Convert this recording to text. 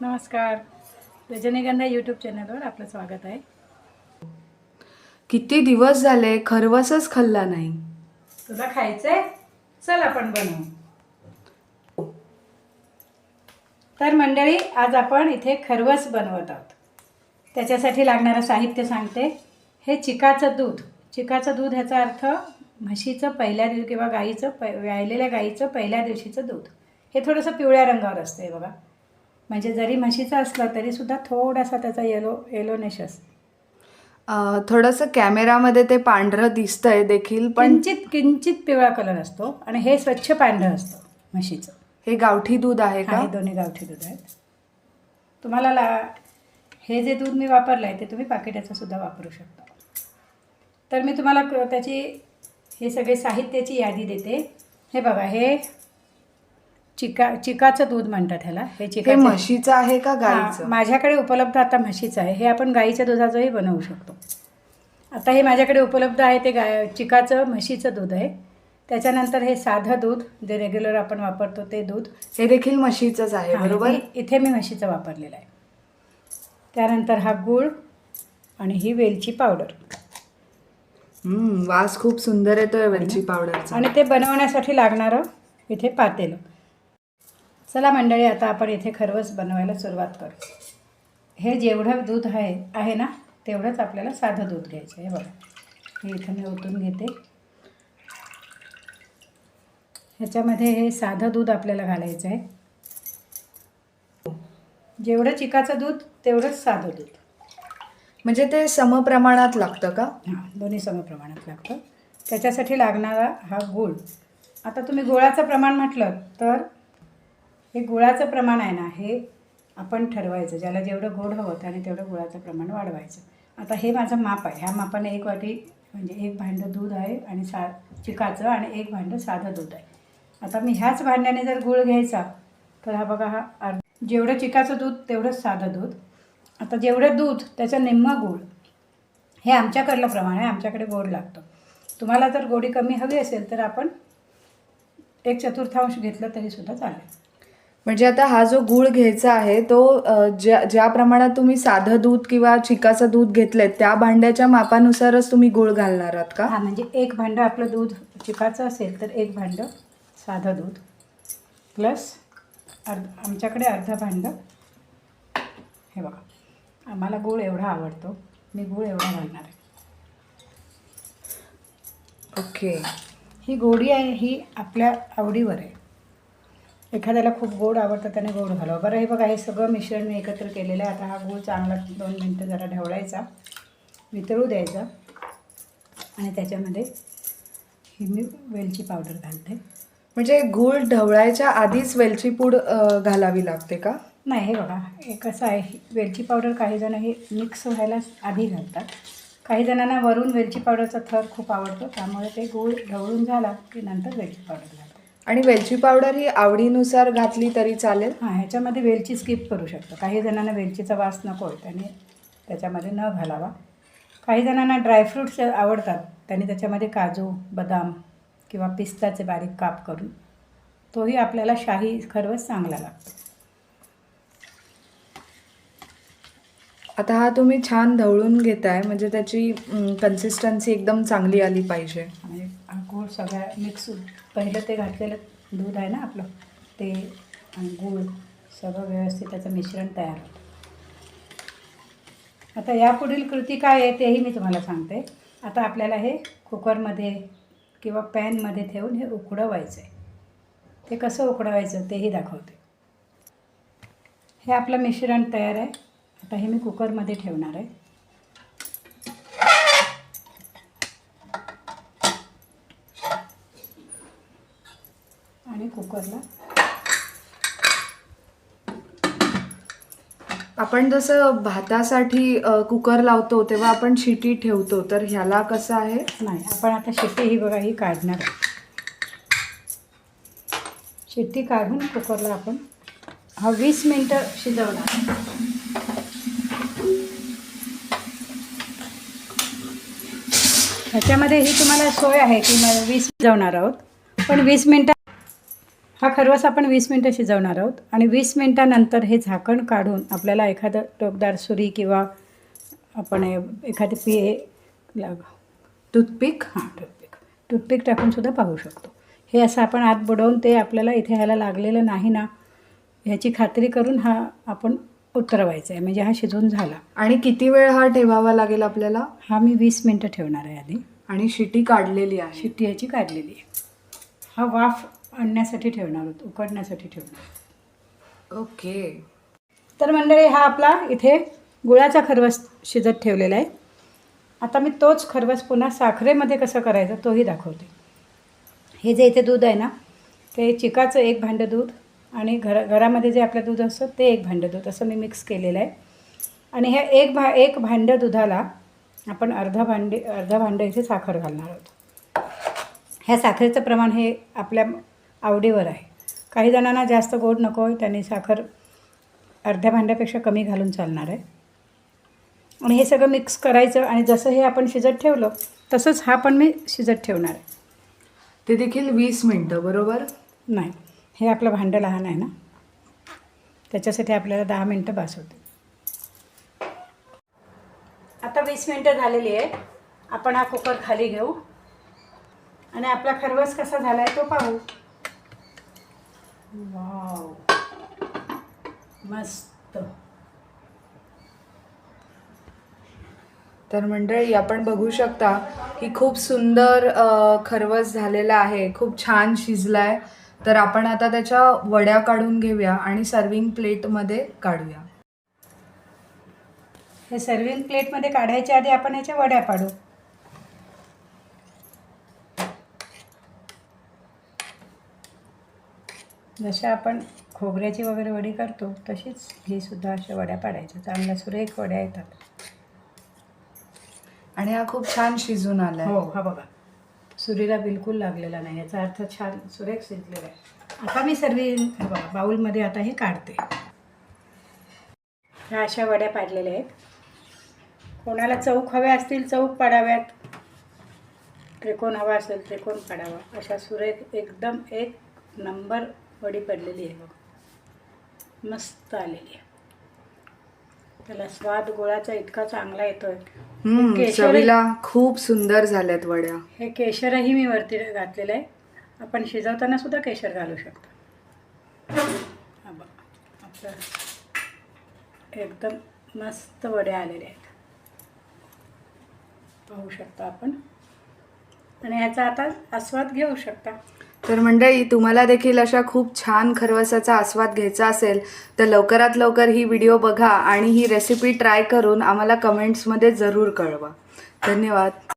नमस्कार. रजनीगंधा यूट्यूब चॅनलवर आपलं स्वागत आहे. किती दिवस झाले खरवसच खाल्ला नाही. तुला खायचंय? चल आपण बनवू. तर मंडळी आज आपण इथे खरवस बनवत आहोत. त्याच्यासाठी लागणारं साहित्य सांगते. हे चिकाचं दूध. चिकाचं दूध ह्याचा अर्थ म्हशीचं पहिल्या दिवशी किंवा गाईचं प व्यायलेल्या गाईचं पहिल्या दिवशीचं दूध. हे थोडंसं पिवळ्या रंगावर असतं हे बघा. म्हणजे जरी म्हशीचं असलं तरीसुद्धा थोडासा त्याचा येलो येलोनेश असतो थोडंसं कॅमेरामध्ये ते पांढरं दिसतंय देखील पण किंचित किंचित पिवळा कलर असतो आणि हे स्वच्छ पांढरं असतं म्हशीचं. हे गावठी दूध आहे का? हे दोन्ही गावठी दूध आहेत. तुम्हाला ला हे जे दूध मी वापरलं आहे ते तुम्ही पाकिटाचं सुद्धा वापरू शकता. तर मी तुम्हाला क- त्याची हे सगळे साहित्याची यादी देते. हे बघा हे चिका चिकाचं दूध म्हणतात ह्याला. हे चिकाचं म्हशीचं आहे का गाईचं? माझ्याकडे उपलब्ध आता म्हशीचं आहे. हे आपण गाईच्या दुधाचंही बनवू शकतो. आता हे माझ्याकडे उपलब्ध आहे ते गाय चिकाचं म्हशीचं दूध आहे. त्याच्यानंतर हे साधं दूध जे रेग्युलर आपण वापरतो ते दूध. हे देखील म्हशीचंच आहे बरोबर? इथे मी म्हशीचं वापरलेलं आहे. त्यानंतर हा गूळ आणि ही वेलची पावडर. हम्म, वास खूप सुंदर येतोय वेलची पावडरचा आणि ते बनवण्यासाठी लागणारं इथे पातेलं. चला मंडळी आता आपण इथे खरवस बनवायला सुरुवात करू. हे जेवढं दूध आहे आहे ना तेवढंच आपल्याला साधं दूध घ्यायचं आहे. बघा. हे इथं मी ओतून घेते. ह्याच्यामध्ये हे साधं दूध आपल्याला घालायचं आहे. जेवढं चिकाचं दूध तेवढंच साधं दूध. म्हणजे ते समप्रमाणात लागतं का? हां दोन्ही समप्रमाणात लागतं. त्याच्यासाठी लागणारा हा गूळ. आता तुम्ही गुळाचं प्रमाण म्हटलं तर हे गुळाचं प्रमाण आहे ना हे आपण ठरवायचं. ज्याला जेवढं गोड हवं आणि तेवढं गुळाचं प्रमाण वाढवायचं. आता हे माझं माप आहे. ह्या मापाने एक वाटी म्हणजे एक भांडं दूध आहे आणि सा चिकाचं आणि एक भांडं साधं दूध आहे. आता मी ह्याच भांड्याने जर गूळ घ्यायचा तर हा बघा हा अर्ध जेवढं चिकाचं दूध तेवढंच साधं दूध. आता जेवढं दूध त्याचं निम्म गूळ हे आमच्याकडलं प्रमाण आहे आमच्याकडे गोड लागतं. तुम्हाला जर गोडी कमी हवी असेल तर आपण एक चतुर्थांश घेतलं तरीसुद्धा चालेल. म्हणजे आता हा जो गूळ घ्यायचा आहे तो ज्या ज्या प्रमाणात तुम्ही साधं दूध किंवा चिकाचं दूध घेतलंय त्या भांड्याच्या मापानुसारच तुम्ही गूळ घालणार आहात का? हां म्हणजे एक भांडं आपलं दूध चिकाचं असेल तर एक भांडं साधं दूध प्लस अर्ध आमच्याकडे अर्धं भांडं हे बघा. आम्हाला गूळ एवढा आवडतो. मी गूळ एवढा घालणार आहे. ओके. ही गोडी आहे ही आपल्या आवडीवर आहे. एखाद्याला खूप गोड आवडतं त्याने गोड घालावं. बरं हे बघा हे सगळं मिश्रण मी एकत्र केलेलं आहे. आता हा गूळ चांगला दोन मिनटं जरा ढवळायचा. वितळू द्यायचा. आणि त्याच्यामध्ये ही मी वेलची पावडर घालते. म्हणजे गूळ ढवळायच्या आधीच वेलची पूड घालावी लागते का? नाही हे बघा. हे कसं आहे वेलची पावडर काही जण हे मिक्स व्हायला आधी घालतात. काही जणांना वरून वेलची पावडरचा थर खूप आवडतो त्यामुळे ते गूळ ढवळून झाला की नंतर वेलची पावडर घालतात आणि वेलची पावडर ही आवडीनुसार घातली तरी चालेल? हां ह्याच्यामध्ये वेलची स्किप करू शकतो. काही जणांना वेलचीचा वास नको आहे त्याने त्याच्यामध्ये न घालावा. काही जणांना ड्रायफ्रूट्स आवडतात त्यांनी त्याच्यामध्ये काजू बदाम किंवा पिस्ताचे बारीक काप करून तोही आपल्याला शाही खरवस चांगला लागतो. आता हा तुम्ही छान ढवळून घेताय म्हणजे त्याची कन्सिस्टन्सी एकदम चांगली आली पाहिजे. आणि हा गूळ सगळ्या मिक्स पहिलं ते घातलेलं दूध आहे ना आपलं ते आणि गूळ सगळं व्यवस्थित त्याचं मिश्रण तयार होतं. आता यापुढील कृती काय आहे तेही मी तुम्हाला सांगते. आता आपल्याला हे कुकरमध्ये किंवा पॅनमध्ये ठेवून हे उकडवायचं आहे. ते कसं उकडवायचं तेही दाखवते. हे आपलं मिश्रण तयार आहे. आता हे मी कुकरमध्ये ठेवणार आहे. आणि कुकरला आपण जसं भातासाठी कुकर लावतो तेव्हा आपण शिटी ठेवतो तर ह्याला कसं आहे? नाही आपण आता शिट्टी ही बघा ही काढणार आहे. शिट्टी काढून कुकरला आपण हा वीस मिनटं शिजवणार ह्याच्यामध्ये ही तुम्हाला सोय आहे की मग वीस शिजवणार आहोत. पण वीस मिनटं हा खरवस आपण वीस मिनटं शिजवणार आहोत. आणि वीस मिनटानंतर हे झाकण काढून आपल्याला एखादं टोकदार सुरी किंवा आपण एखादं एखादी पी टूथपिक हां टूथपिक. टूथपिक टाकूनसुद्धा पाहू शकतो. हे असं आपण आत बुडवून ते आपल्याला इथे ह्याला लागलेलं नाही ना ह्याची खात्री करून हा आपण उतरवायचा आहे म्हणजे हा शिजून झाला. आणि किती वेळ हा ठेवावा लागेल आपल्याला? हा मी वीस मिनटं ठेवणार आहे आधी. आणि शिटी काढलेली आहे. शिट्टी ह्याची काढलेली आहे. हा वाफ आणण्यासाठी ठेवणार आहोत उकडण्यासाठी ठेवणार. ओके. तर मंडळी हा आपला इथे गुळाचा खरवस शिजत ठेवलेला आहे. आता मी तोच खरवस पुन्हा साखरेमध्ये कसं करायचं तोही दाखवते. हे जे इथे दूध आहे ना ते चिकाचं एक भांडं दूध आणि घर घरामध्ये जे आपलं दूध असतं ते एक भांडं दूध. असं मी मिक्स केलेलं आहे. आणि ह्या एक भा एक भांडं दुधाला आपण अर्धा भांडे अर्धा भांडं इथे साखर घालणार आहोत. ह्या साखरेचं प्रमाण हे आपल्या आवडीवर आहे. काही जणांना जास्त गोड नको आहे त्यांनी साखर अर्ध्या भांड्यापेक्षा कमी घालून चालणार आहे. आणि हे सगळं मिक्स करायचं आणि जसं हे आपण शिजत ठेवलं तसंच हा पण मी शिजत ठेवणार आहे. ते देखील वीस मिनटं बरोबर? नाही. हे आपलं भांडं लहान आहे ना? त्याच्यासाठी आपल्याला दहा मिनटं बास होते आता वीस मिनटं झालेली आहे आपण हा कुकर खाली घेऊ. आणि आपला खरवस कसा झाला आहे तो पाहू. वाव. मस्त. तर मंडळी आपण बघू शकता की खूप सुंदर खरवस झालेला आहे. खूप छान शिजलाय. तर आपण आता त्याच्या वड्या काढून घेऊया आणि सर्विंग प्लेटमध्ये काढूया. हे सर्विंग प्लेटमध्ये काढायच्या आधी आपण ह्याच्या वड्या पाडू. जशा आपण खोबऱ्याची वगैरे वडी करतो तशीच ही सुद्धा अशा वड्या पाडायच्या. चांगल्या सुरेख वड्या येतात. आणि हा खूप छान शिजून आलाय. हो हा बघा. सुरीला बिलकुल लागलेला नाही. याचा अर्थ छान सुरेख शिजलेला आहे. आता मी सर्व बघा बाऊलमध्ये आता हे काढते. ह्या अशा वड्या पाडलेल्या आहेत. कोणाला चौक हव्या असतील चौक पाडाव्यात. त्रिकोण हवा असेल त्रिकोण पाडावा. अशा सुरेख एकदम एक नंबर वडी पडलेली आहे बघ. मस्त आलेली आहे. त्याला स्वाद गुळाचा इतका चांगला येतोय. हम्म, केशरी- चवीला खूप सुंदर झाल्यात वड्या. हे केशरही मी वरती घातलेलं आहे आपण शिजवताना सुद्धा केशर घालू शकतो. हा बघा आपलं एकदम मस्त वड्या आलेल्या आहेत. पाहू शकता आपण. आणि ह्याचा आता आस्वाद घेऊ शकता. तर मंडळी तुम्हाला देखील अशा खूप छान खरवसाचा आस्वाद घ्यायचा असेल तर लवकरात लवकर ही व्हिडिओ बघा आणि ही रेसिपी ट्राय करून आम्हाला कमेंट्समध्ये जरूर कळवा. धन्यवाद.